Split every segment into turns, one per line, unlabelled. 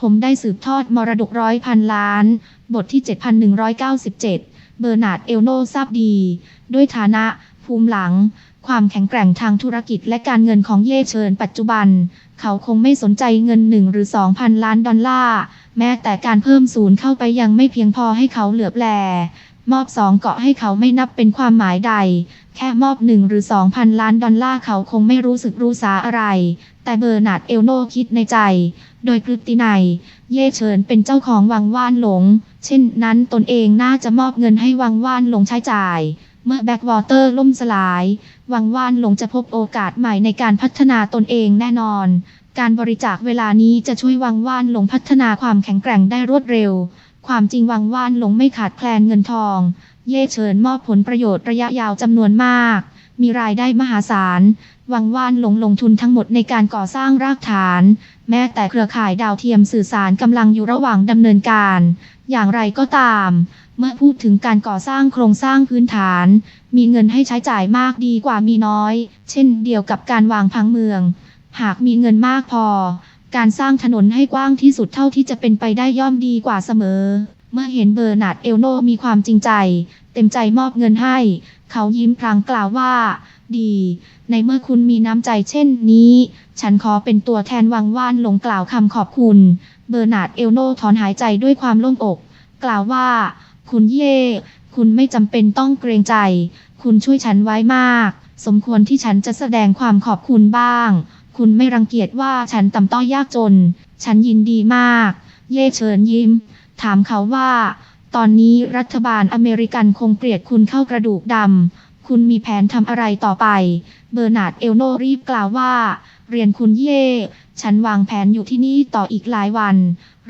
ผมได้สืบทอดมรดกร้อยพันล้าน บทที่ 7197 เบอร์นาร์ดเอลโนทราบดี ด้วยฐานะ ภูมิหลัง ความแข็งแกร่งทางธุรกิจและการเงินของเย่เชิญปัจจุบัน เขาคงไม่สนใจเงิน1หรือ2,000ล้านดอลลาร์ แม้แต่การเพิ่มศูนย์เข้าไปยังไม่เพียงพอให้เขาเหลือบแล มอบสองเกาะให้เขาไม่นับเป็นความหมายใด แค่มอบหนึ่งหรือสองพันล้านดอลลาร์เขาคงไม่รู้สึกรู้สาอะไร แต่เบอร์นาร์ดเอลโนคิดในใจ โดยพฤตินัย เย่เฉินเป็นเจ้าของวังว่านหลง เช่นนั้นตนเองน่าจะมอบเงินให้วังว่านหลงใช้จ่าย เมื่อแบ็กวอเตอร์ล่มสลาย วังว่านหลงจะพบโอกาสใหม่ในการพัฒนาตนเองแน่นอน การบริจาคเวลานี้จะช่วยวังว่านหลงพัฒนาความแข็งแกร่งได้รวดเร็ว ความจริงวังว่านหลงไม่ขาดแคลนเงินทอง เย่เฉินมอบผลประโยชน์ระยะยาวจำนวนมาก มีรายได้มหาศาล วังว่านหลงลงทุนทั้งหมดในการก่อสร้างรากฐาน แม้แต่เครือข่ายดาวเทียมสื่อสารกำลังอยู่ระหว่างดำเนินการ อย่างไรก็ตาม เมื่อพูดถึงการก่อสร้างโครงสร้างพื้นฐาน มีเงินให้ใช้จ่ายมากดีกว่ามีน้อย เช่นเดียวกับการวางพังเมือง หากมีเงินมากพอ การสร้างถนนให้กว้างที่สุดเท่าที่จะเป็นไปได้ย่อมดีกว่าเสมอ เมื่อเห็นเบอร์นาร์ดเอลโนมีความจริงใจ เต็มใจมอบเงินให้ เขายิ้มพลางกล่าวว่า ดี ในเมื่อคุณมีน้ำใจเช่นนี้ ฉันขอเป็นตัวแทนวังว่านหลงกล่าวคำขอบคุณ เบอร์นาร์ดเอลโนถอนหายใจด้วยความโล่งอก กล่าวว่า คุณเย่ คุณไม่จำเป็นต้องเกรงใจ คุณช่วยฉันไว้มาก สมควรที่ฉันจะแสดงความขอบคุณบ้าง คุณไม่รังเกียจว่าฉันต่ำต้อยยากจน ฉันยินดีมาก เย่เชิญยิ้ม ถามเขาว่า ตอนนี้รัฐบาลอเมริกันคงเกลียดคุณเข้ากระดูกดำ คุณมีแผนทำอะไรต่อไป เบอร์นาร์ดเอลโนรีบกล่าวว่า เรียนคุณเย่ ฉันวางแผนอยู่ที่นี่ต่ออีกหลายวัน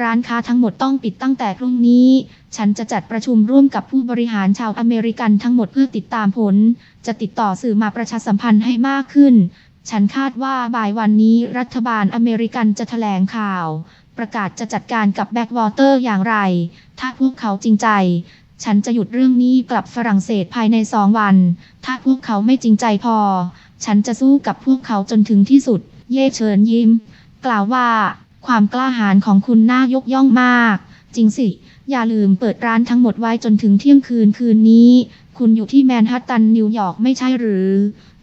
ร้านค้าทั้งหมดต้องปิดตั้งแต่พรุ่งนี้ ฉันจะจัดประชุมร่วมกับผู้บริหารชาวอเมริกันทั้งหมดเพื่อติดตามผล จะติดต่อสื่อมาประชาสัมพันธ์ให้มากขึ้น ฉันคาดว่าบ่ายวันนี้รัฐบาลอเมริกันจะแถลงข่าว ประกาศจะจัดการกับแบ็กวอเตอร์อย่างไร ถ้าพวกเขาจริงใจ ฉันจะหยุดเรื่องนี้กลับฝรั่งเศสภายในสองวัน ถ้าพวกเขาไม่จริงใจพอ ฉันจะสู้กับพวกเขาจนถึงที่สุด เย่เชิญยิ้ม กล่าวว่า ความกล้าหาญของคุณน่ายกย่องมาก จริงสิ อย่าลืมเปิดร้านทั้งหมดไว้จนถึงเที่ยงคืนคืนนี้ คุณอยู่ที่แมนฮัตตันนิวยอร์กไม่ใช่หรือ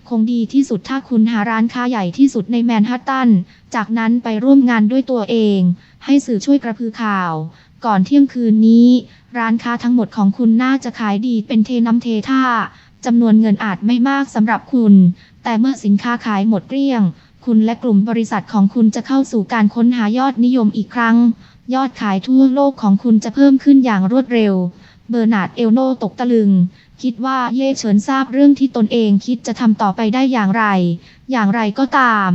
คงดีที่สุดถ้าคุณหาร้านค้าใหญ่ที่สุดในแมนฮัตตัน จากนั้นไปร่วมงานด้วยตัวเอง ให้สื่อช่วยกระพือข่าว ก่อนเที่ยงคืนนี้ ร้านค้าทั้งหมดของคุณน่าจะขายดีเป็นเทน้ำเทท่าจำนวนเงินอาจไม่มากสำหรับคุณ แต่เมื่อสินค้าขายหมดเกลี้ยง คุณและกลุ่มบริษัทของคุณจะเข้าสู่การค้นหายอดนิยมอีกครั้ง ยอดขายทั่วโลกของคุณจะเพิ่มขึ้นอย่างรวดเร็ว เบอร์นาร์ดเอลโนตกตะลึง คิดว่าเย่เฉินทราบเรื่องที่ตนเองคิดจะทำต่อไปได้อย่างไร อย่างไรก็ตาม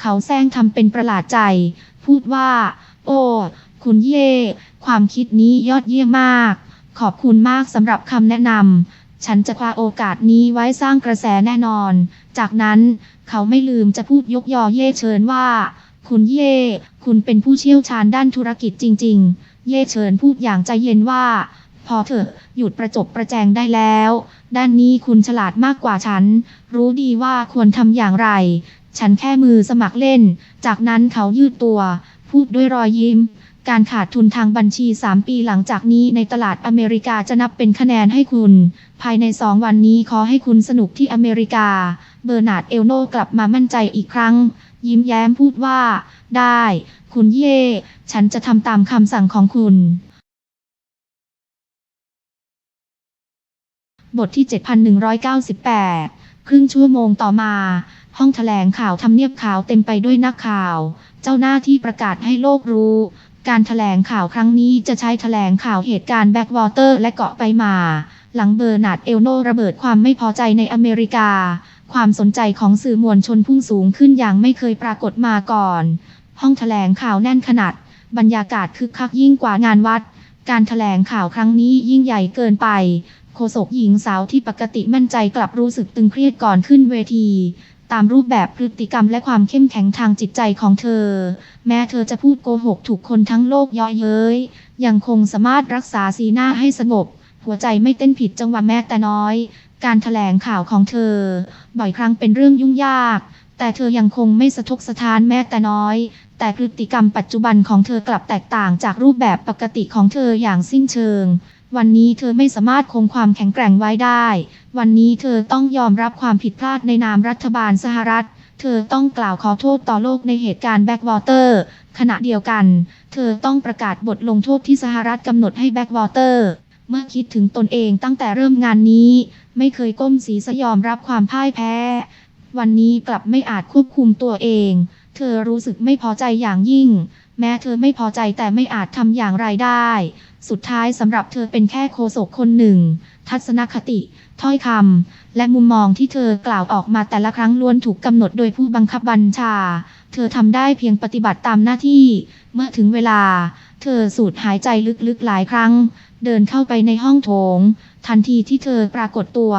เขาแซงทำเป็นประหลาดใจ พูดว่า โอ้ คุณเย่ ความคิดนี้ยอดเยี่ยมมาก ขอบคุณมากสำหรับคำแนะนำ ฉันจะคว้าโอกาสนี้ไว้สร้างกระแสแน่นอน จากนั้นเขาไม่ลืมจะพูดยกยอเย่เชิญว่า คุณเย่ คุณเป็นผู้เชี่ยวชาญด้านธุรกิจจริง ๆ เย่เชิญพูดอย่างใจเย็นว่า พอเถอะ หยุดประจบประแจงได้แล้ว ด้านนี้คุณฉลาดมากกว่าฉัน รู้ดีว่าควรทำอย่างไร ฉันแค่มือสมัครเล่น จากนั้นเขายืดตัว พูดด้วยรอยยิ้ม การขาดทุนทางบัญชี 3 ปีหลังจากนี้ในตลาดอเมริกาจะนับเป็นคะแนนให้คุณ ภายใน 2 วันนี้ขอให้คุณสนุกที่อเมริกา เบอร์นาร์ดเอลโนกลับมามั่นใจอีกครั้ง ยิ้มแย้มพูดว่า ได้ คุณเย่ ฉันจะทำตามคำสั่งของคุณ บทที่ 7198 ครึ่งชั่วโมงต่อมาห้องแถลงข่าวทำเนียบข่าวเต็มไปด้วยนักข่าว เจ้าหน้าที่ประกาศให้โลกรู้ การแถลงข่าวครั้งนี้จะใช้แถลงข่าวเหตุการณ์แบ็กวอเตอร์และเกาะไปมา หลังเบอร์นาร์ดเอลโนระเบิดความไม่พอใจในอเมริกา ความสนใจของสื่อมวลชนพุ่งสูงขึ้นอย่างไม่เคยปรากฏมาก่อน ห้องแถลงข่าวแน่นขนาด บรรยากาศคึกคักยิ่งกว่างานวัด การแถลงข่าวครั้งนี้ยิ่งใหญ่เกินไปโฆษกหญิงสาวที่ปกติมั่นใจกลับรู้สึกตึงเครียดก่อนขึ้นเวที ตามรูปแบบพฤติกรรมและความเข้มแข็งทางจิตใจของเธอ แม้เธอจะพูดโกหกถูกคนทั้งโลกย่อเย้ย ยังคงสามารถรักษาสีหน้าให้สงบ หัวใจไม่เต้นผิดจังหวะแม้แต่น้อย การแถลงข่าวของเธอ บ่อยครั้งเป็นเรื่องยุ่งยาก แต่เธอยังคงไม่สะทกสะท้านแม้แต่น้อย แต่พฤติกรรมปัจจุบันของเธอกลับแตกต่างจากรูปแบบปกติของเธออย่างสิ้นเชิง วันนี้เธอไม่สามารถคงความแข็งแกร่งไว้ได้ วันนี้เธอต้องยอมรับความผิดพลาดในนามรัฐบาลสหรัฐ เธอต้องกล่าวขอโทษต่อโลกในเหตุการณ์แบ็กวอเตอร์ ขณะเดียวกัน เธอต้องประกาศบทลงโทษที่สหรัฐกำหนดให้แบ็กวอเตอร์ เมื่อคิดถึงตนเองตั้งแต่เริ่มงานนี้ ไม่เคยก้มสีสยอมรับความพ่ายแพ้ วันนี้กลับไม่อาจควบคุมตัวเอง เธอรู้สึกไม่พอใจอย่างยิ่ง แม้เธอไม่พอใจแต่ไม่อาจทำอย่างไรได้ สุดท้ายสำหรับเธอเป็นแค่โคศกคนหนึ่ง ทัศนคติ ถ้อยคำ และมุมมองที่เธอกล่าวออกมาแต่ละครั้งล้วนถูกกำหนดโดยผู้บังคับบัญชา เธอทำได้เพียงปฏิบัติตามหน้าที่ เมื่อถึงเวลา เธอสูดหายใจลึกๆหลายครั้ง เดินเข้าไปในห้องโถง ทันทีที่เธอปรากฏตัว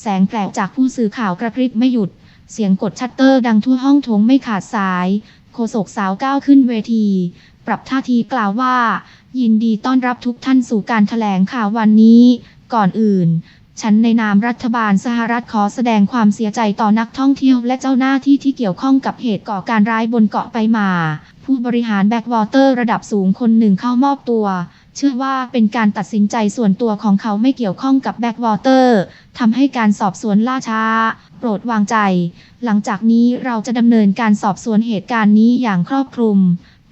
แสงแปลกจากผู้สื่อข่าวกระพริบไม่หยุดเสียงกดชัตเตอร์ดังทั่วห้องโถงไม่ขาดสาย โฆษกสาวก้าวขึ้นเวที ปรับท่าทีกล่าวว่า ยินดีต้อนรับทุกท่านสู่การถแถลงข่าววันนี้ ก่อนอื่น ฉันในนามรัฐบาลสหรัฐขอแสดงความเสียใจต่อนักท่องเที่ยวและเจ้าหน้าที่ที่เกี่ยวข้องกับเหตุก่อการร้ายบนเกาะไปมา ผู้บริหารแบ็กวอเตอร์ระดับสูงคนหนึ่งเข้ามอบตัว เชื่อว่าเป็นการตัดสินใจส่วนตัวของเขาไม่เกี่ยวข้องกับแบ็กวอเตอร์ทำให้การสอบสวนล่าช้า โปรดวางใจ หลังจากนี้เราจะดำเนินการสอบสวนเหตุการณ์นี้อย่างครอบคลุม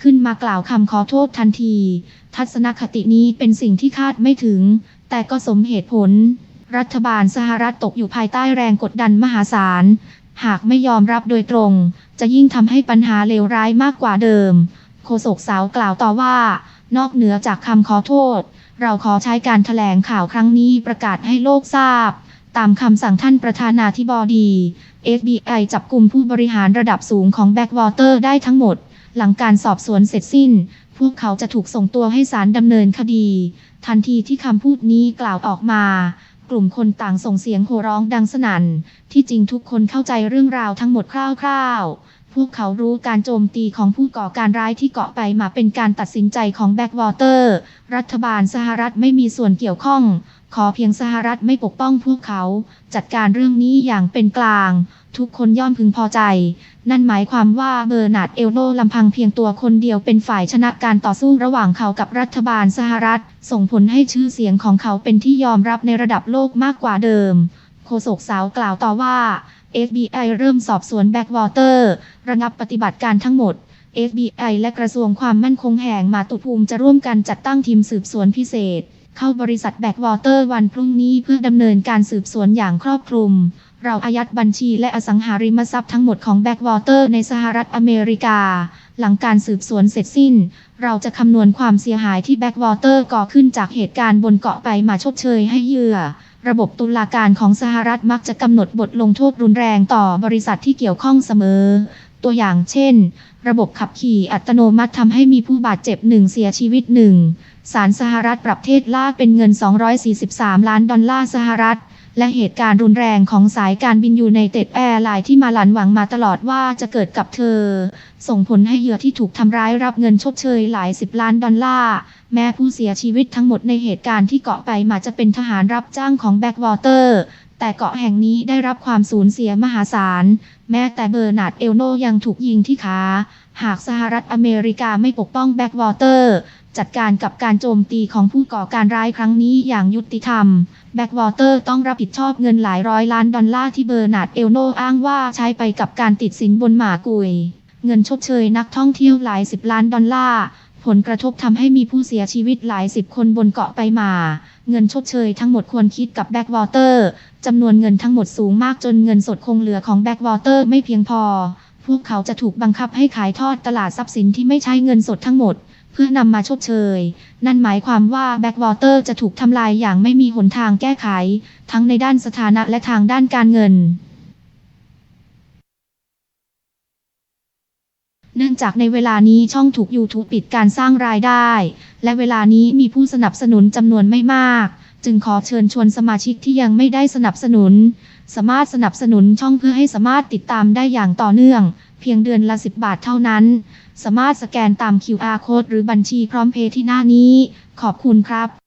ขึ้นมากล่าวคำขอโทษทันที ทัศนคตินี้เป็นสิ่งที่คาดไม่ถึง แต่ก็สมเหตุผล รัฐบาลสหรัฐตกอยู่ภายใต้แรงกดดันมหาศาล หากไม่ยอมรับโดยตรง จะยิ่งทำให้ปัญหาเลวร้ายมากกว่าเดิม โฆษกสาวกล่าวต่อว่า นอกเหนือจากคำขอโทษ เราขอใช้การถแถลงข่าวครั้งนี้ประกาศให้โลกทราบ ตามคำสั่งท่านประธานาธิบดี FBI จับกลุ่มผู้บริหารระดับสูงของ Backwater ได้ทั้งหมด หลังการสอบสวนเสร็จสิ้น พวกเขาจะถูกส่งตัวให้ศาลดำเนินคดี ทันทีที่คำพูดนี้กล่าวออกมากลุ่มคนต่างส่งเสียงโห่ร้องดังสนั่น ที่จริงทุกคนเข้าใจเรื่องราวทั้งหมดคร่าวๆ พวกเขารู้การโจมตีของผู้ก่อการร้ายที่เกาะไปมาเป็นการตัดสินใจของแบ็กวอเตอร์ รัฐบาลสหรัฐไม่มีส่วนเกี่ยวข้อง ขอเพียงสหรัฐไม่ปกป้องพวกเขา จัดการเรื่องนี้อย่างเป็นกลาง ทุกคนย่อมพึงพอใจ นั่นหมายความว่าเบอร์นาร์ดเอลโนลำพังเพียงตัวคนเดียวเป็นฝ่ายชนะการต่อสู้ระหว่างเขากับรัฐบาลสหรัฐ ส่งผลให้ชื่อเสียงของเขาเป็นที่ยอมรับในระดับโลกมากกว่าเดิม โฆษกสาวกล่าวต่อว่า FBI เริ่มสอบสวนแบ็กวอเตอร์ระงับปฏิบัติการทั้งหมด FBI และกระทรวงความมั่นคงแห่งมาตุภูมิจะร่วมกันจัดตั้งทีมสืบสวนพิเศษ เข้าบริษัทแบ็กวอเตอร์วันพรุ่งนี้เพื่อดำเนินการสืบสวนอย่างครอบคลุม เราอายัดบัญชีและอสังหาริมทรัพย์ทั้งหมดของแบ็กวอเตอร์ในสหรัฐอเมริกา หลังการสืบสวนเสร็จสิ้น เราจะคำนวณความเสียหายที่แบ็กวอเตอร์ก่อขึ้นจากเหตุการณ์บนเกาะไปมาชดเชยให้เหยื่อ ระบบตุลาการของสหรัฐมักจะกำหนดบทลงโทษรุนแรงต่อบริษัทที่เกี่ยวข้องเสมอ ตัวอย่างเช่น ระบบขับขี่อัตโนมัติทำให้มีผู้บาดเจ็บหนึ่งเสียชีวิตหนึ่งศาลสหรัฐปรับเทศลากเป็นเงิน 243 ล้านดอลลาร์สหรัฐ และเหตุการณ์รุนแรงของสายการบินยูไนเต็ดแอร์ไลน์ที่มาหลันหวังมาตลอดว่าจะเกิดกับเธอ ส่งผลให้เหยื่อที่ถูกทำร้ายรับเงินชดเชยหลายสิบล้านดอลลาร์ แม้ผู้เสียชีวิตทั้งหมดในเหตุการณ์ที่เกาะไปมาจะเป็นทหารรับจ้างของแบ็กวอเตอร์แต่เกาะแห่งนี้ได้รับความสูญเสียมหาศาล แม้แต่เบอร์นาร์ดเอลโนยังถูกยิงที่ขา หากสหรัฐอเมริกาไม่ปกป้องแบ็กวอเตอร์จัดการกับการโจมตีของผู้ก่อการร้ายครั้งนี้อย่างยุติธรรม แบ็กวอเตอร์ต้องรับผิดชอบเงินหลายร้อยล้านดอลลาร์ที่เบอร์นาร์ดเอลโนอ้างว่าใช้ไปกับการติดสินบนหมากุย เงินชดเชยนักท่องเที่ยวหลายสิบล้านดอลลาร์ผลกระทบทำให้มีผู้เสียชีวิตหลายสิบคนบนเกาะไปมา เงินชดเชยทั้งหมดควรคิดกับแบ็กวอเตอร์จำนวนเงินทั้งหมดสูงมากจนเงินสดคงเหลือของแบ็กวอเตอร์ไม่เพียงพอ พวกเขาจะถูกบังคับให้ขายทอดตลาดทรัพย์สินที่ไม่ใช้เงินสดทั้งหมด เพื่อนำมาชดเชย นั่นหมายความว่าแบ็กวอเตอร์จะถูกทำลายอย่างไม่มีหนทางแก้ไข ทั้งในด้านสถานะและทางด้านการเงิน เนื่องจากในเวลานี้ช่องถูก YouTube ปิดการสร้างรายได้ และเวลานี้มีผู้สนับสนุนจำนวนไม่มาก จึงขอเชิญชวนสมาชิกที่ยังไม่ได้สนับสนุน สามารถสนับสนุนช่องเพื่อให้สามารถติดตามได้อย่างต่อเนื่อง พียงเดือนละ 10 บาทเท่านั้น สามารถสแกนตาม QR code หรือบัญชีพร้อมเพย์ที่หน้านี้ ขอบคุณครับ